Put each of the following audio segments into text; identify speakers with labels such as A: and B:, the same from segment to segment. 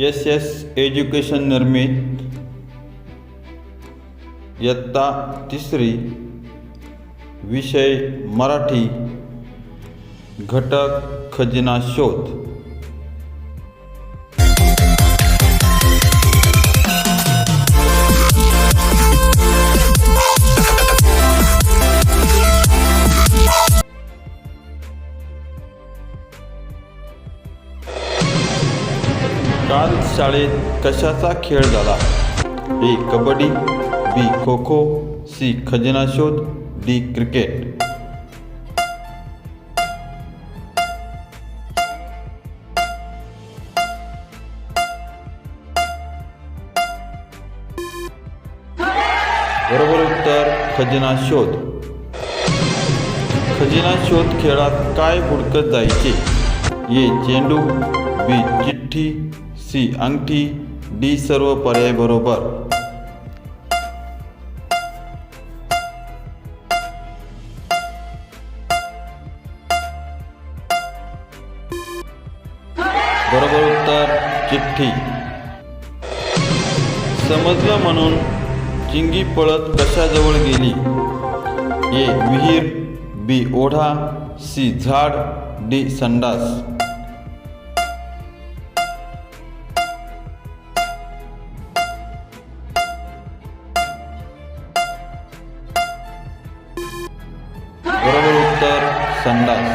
A: S S education निर्मित. इयत्ता तिसरी. विषय मराठी. घटक खजिना शोध. शाळेत कशाचा खेळ झाला? ए कबड्डी बी खो खो सी खजिना शोध डी क्रिकेट. बरोबर उत्तर खजिना शोध. खजिना शोध खेळात काय हुडकत जायचे? ए चेंडू बी चिठ्ठी सी अंगठी डी सर्व पर्याय बरोबर. बरोबर उत्तर चिठ्ठी. समजलं म्हणून चिंगी पळत कशाजवळ गेली? ए विहीर बी ओढा सी झाड डी संडास. संडास.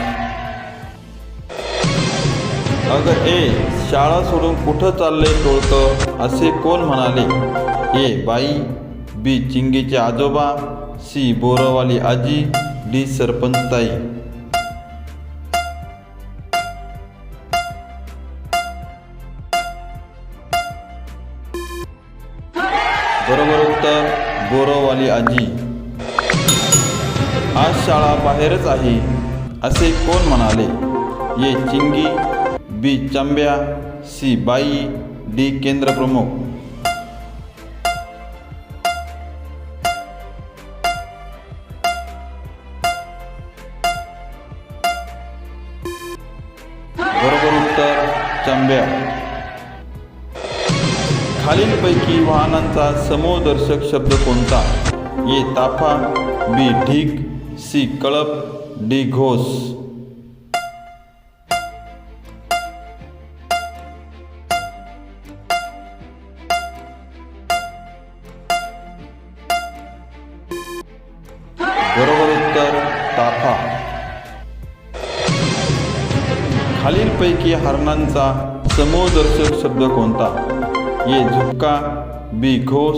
A: अगं ए शाळा सोडून कुठं चाललंय टोळतं? असे कोण म्हणाले? ए बाई बी चिंगीचे आजोबा सी बोरवाली आजी डी सरपंचताई. बरोबर उत्तर बोरवाली आजी. आज शाळा बाहेरच आहे. असे कोण म्हणाले? ये चिंगी बी चंब्या सी बाई डी केंद्रप्रमुख बरोबर उत्तर चंब्या. खालीलपैकी वाहनांचा समूहदर्शक शब्द कोणता? ए ताफा बी ढीग सी कळप डी घोष. बरोबर उत्तर ताफा. खालीलपैकी हरणांचा समूहदर्शक शब्द कोणता? ए झुपका बी घोष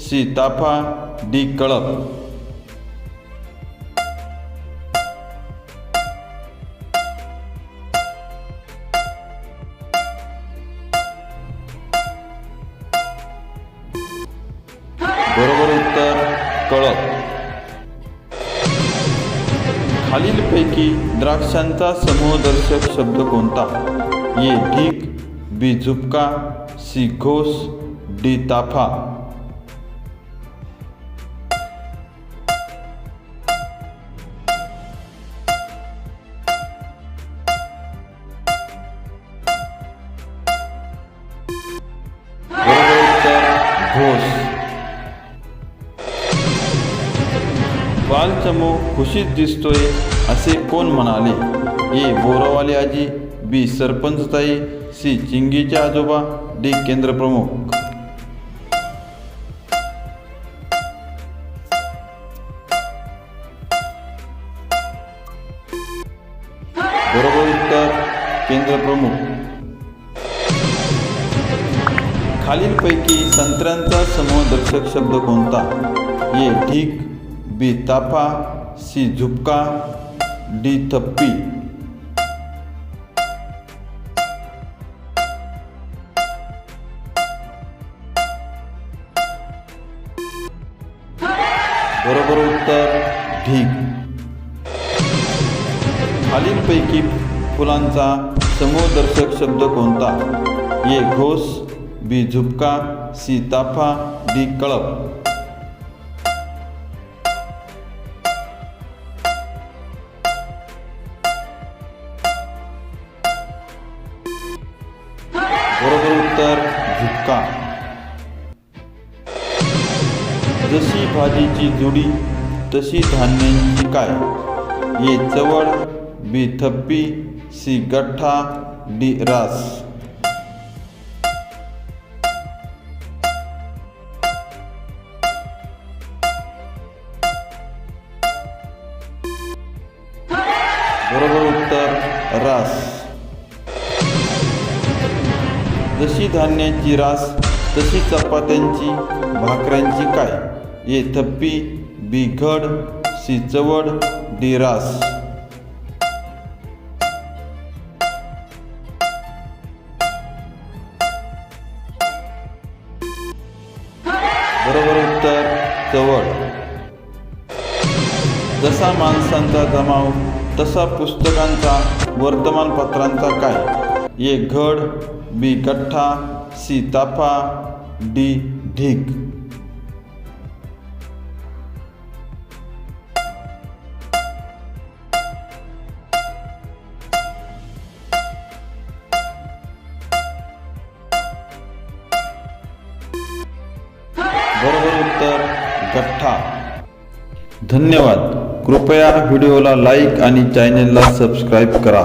A: सी ताफा डी कळप. खालीलपैकी द्राक्षांचा समूहदर्शक शब्द कोणता? ए ढीक बी झुपका सी घोस डी ताफा बरोबर बालचमू खुशीत दिसतोय असे कोण म्हणाले? ए बोरावाले आजी बी सरपंचताई सी चिंगीचे आजोबा डी केंद्रप्रमुख बरोबर उत्तर केंद्रप्रमुख खालीलपैकी संत्र्यांचा समूहदर्शक शब्द कोणता? ये ठीक बी ताफा सी झुपका डी थप्पी बरोबर उत्तर ढीक खालीलपैकी फुलांचा समूहदर्शक शब्द कोणता? ए घोस बी झुपका सी ताफा डी कळप. तर उत्तर झुपका जशी भाजीची जुडी तशी धान्यांची काय? ये चवळ बी थप्पी सी गठ्ठा डी रास. जशी धान्याची रास तशी चपात्यांची भाकऱ्यांची काय? ये थप्पी बिघड शिचवड डिरास. रास बरोबर उत्तर चवड. जसा माणसांचा जमाव तसा पुस्तकांचा वर्तमानपत्रांचा काय? ए घड बी गठ्ठा सी ताफा डी ढीक। बरोबर उत्तर गठ्ठा धन्यवाद। कृपया व्हिडिओला लाईक आणि चॅनेलला सबस्क्राईब करा.